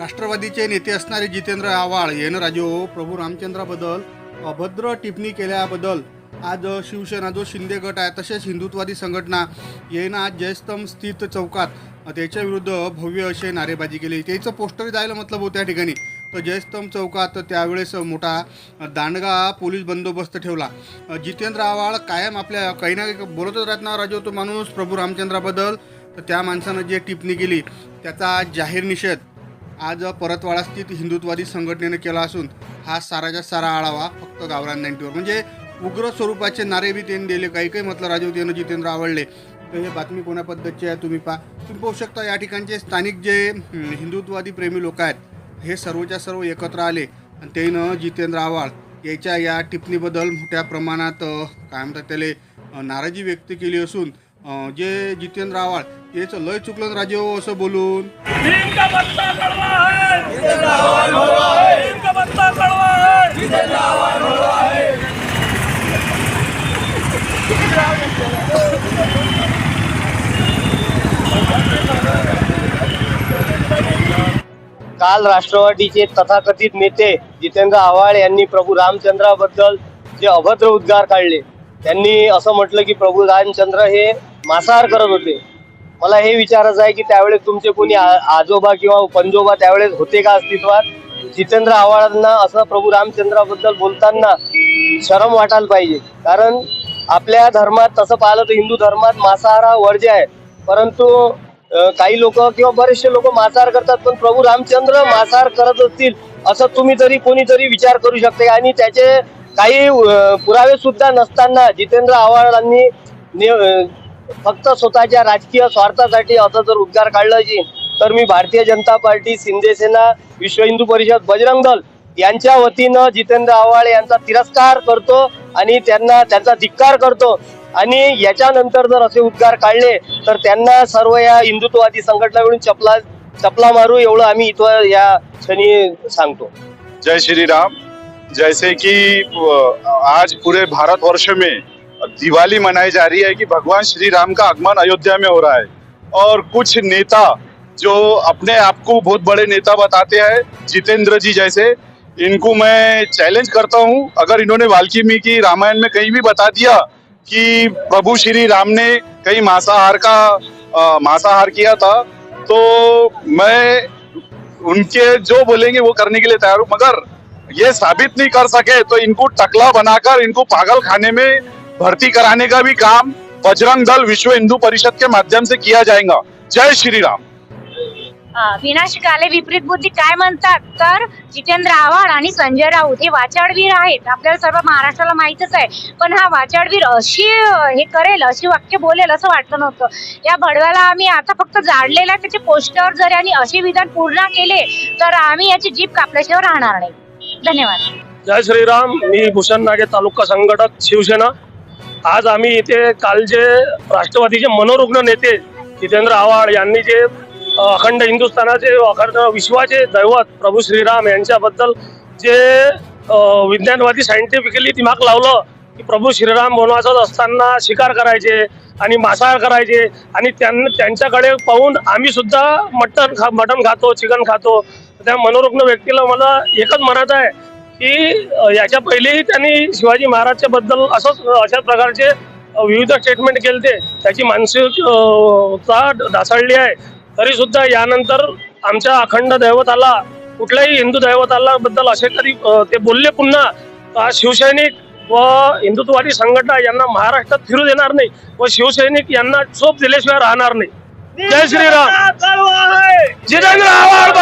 राष्ट्रवादीचे नेते असणारे जितेंद्र आव्हाड यानं राजो प्रभू रामचंद्राबद्दल अभद्र टिप्पणी केल्याबद्दल आज शिवसेना जो शिंदे गट आहे तसेच हिंदुत्वादी संघटना यानं आज जयस्तंभ स्थित चौकात त्याच्या विरुद्ध भव्य असे नारेबाजी केली. त्याचं पोस्टर जायला मतलब होतं त्या ठिकाणी. तर जयस्तंभ चौकात त्यावेळेस मोठा दांडगा पोलीस बंदोबस्त ठेवला. जितेंद्र आव्हाड कायम आपल्या काही ना काही बोलतच राहत ना राजो तो माणूस प्रभू रामचंद्राबद्दल. तर त्या माणसानं जे टिप्पणी केली त्याचा जाहीर निषेध. आज परतवाडा स्थित हिंदुत्वादी संघटनेनं केला असून हा साराच्या सारा आढावा फक्त गावरान नाईन्टीवर म्हणजे उग्र स्वरूपाचे नारे बी त्यांनी दिले काही काही म्हटलं राजवतीनं जितेंद्र आवडले. तर हे बातमी कोणा पद्धतीची आहे तुम्ही पहा. तुम्ही पाहू शकता या ठिकाणचे स्थानिक जे हिंदुत्ववादी हिंदुत्वादी प्रेमी लोक आहेत हे सर्वच्या सर्व एकत्र आले आणि त्यानं जितेंद्र आव्हाड याच्या या टिप्पणीबद्दल मोठ्या प्रमाणात काय म्हणतात त्याला नाराजी व्यक्त केली असून जे जितेंद्र आव्हाड याचं लय चुकलं राजे हो असं बोलून. काल राष्ट्रवादीचे तथाकथित नेते जितेंद्र आव्हाड यांनी प्रभू रामचंद्राबद्दल जे अभद्र उद्गार काढले त्यांनी असं म्हटलं की प्रभू रामचंद्र हे मांसाहार करत होते. मला हे विचारायचं आहे की त्यावेळेस तुमचे कोणी आ- आजोबा किंवा पंजोबा त्यावेळेस होते का अस्तित्वात? जितेंद्र आव्हाडांना असं प्रभू रामचंद्राबद्दल बोलताना शरम वाटायला पाहिजे. कारण आपल्या धर्मात तसं पाहिलं तर हिंदू धर्मात मांसाहार हा वर्ज्य आहे. परंतु काही लोक किंवा बरेचसे लोक मांसाहार करतात पण प्रभू रामचंद्र मांसाहार करत असतील असं तुम्ही तरी कोणीतरी विचार करू शकते. आणि त्याचे काही पुरावे सुद्धा नसताना जितेंद्र आव्हाडांनी फक्त स्वतःच्या राजकीय स्वार्थासाठी असं जर उद्गार काढला असेल तर मी भारतीय जनता पार्टी शिंदेसेना विश्व हिंदू परिषद बजरंग दल यांच्या वतीनं जितेंद्र आव्हाड यांचा तिरस्कार करतो आणि त्यांना त्यांचा धिक्कार करतो. आणि याच्यानंतर जर असे उद्गार काढले तर त्यांना सर्व या हिंदुत्ववादी संघटना मिळून चपला चपला मारू एवढं आम्ही इथं या क्षणी सांगतो. जय श्री राम जैसे कि आज पूरे भारतवर्ष में दिवाली मनाई जा रही है कि भगवान श्री राम का आगमन अयोध्या में हो रहा है। और कुछ नेता जो अपने आप को बहुत बड़े नेता बताते हैं, जितेंद्र जी जैसे, इनको मैं चैलेंज करता हूँ। अगर इन्होंने वाल्मीकि की रामायण में कहीं भी बता दिया कि प्रभु श्री राम ने कहीं मांसाहार का मांसाहार किया था तो मैं उनके जो बोलेंगे वो करने के लिए तैयार हूँ। मगर ये साबित नहीं कर सके तो इनको टकला बनाकर इनको पागल खाने में भर्ती कराने का भी काम बजरंग दल विश्व हिंदू परिषद के माध्यम से किया जाएगा। जय श्री राम। अं, विनाशकाले विपरीत बुद्धी काय म्हणतात? तर जितेंद्र आव्हाड आणि संजय राऊत हे वाचाडवीर आहेत. आपल्याला सर्व महाराष्ट्राला माहितच आहे. पण हा वाचाडवीर अशी हे करेल अशी वाक्य बोलेल असं वाटलं नव्हतं. या भडव्याला आम्ही आता फक्त जाडलेला त्याचे पोस्टर जर यांनी असे विधान पूर्ण केले तर आम्ही याची जीप कापल्याशिवाय राहणार नाही. धन्यवाद. जय श्रीराम मी भूषण नागे तालुका संघटक शिवसेना. आज आम्ही इथे काल जे राष्ट्रवादीचे मनोरुग्ण नेते जितेंद्र आव्हाड यांनी जे अखंड हिंदुस्थानाचे अखंड विश्वाचे दैवत प्रभू श्रीराम यांच्याबद्दल जे विज्ञानवादी सायंटिफिकली दिमाग लावलं की प्रभू श्रीराम वनवासात असताना शिकार करायचे आणि मांसाहार करायचे आणि त्यांना त्यांच्याकडे पाहून आम्ही सुद्धा मटण खा मटण खातो चिकन खातो. त्या मनोरुग्ण व्यक्तीला मला एकच म्हणत आहे की याच्या पहिलेही त्यांनी शिवाजी महाराजच्या बद्दल असंच अशा प्रकारचे विविध स्टेटमेंट केले त्याची मानसिक अ, ता ढासळली आहे. तरी सुद्धा यानंतर आमच्या अखंड दैवताला कुठल्याही हिंदू दैवताला बद्दल असे कधी अ, ते बोलले पुन्हा तर शिवसैनिक व हिंदुत्ववादी संघटना यांना महाराष्ट्रात फिरू देणार नाही व शिवसैनिक यांना चोप दिल्याशिवाय राहणार नाही? जय श्रीराम. जितेंद्र आव्हाड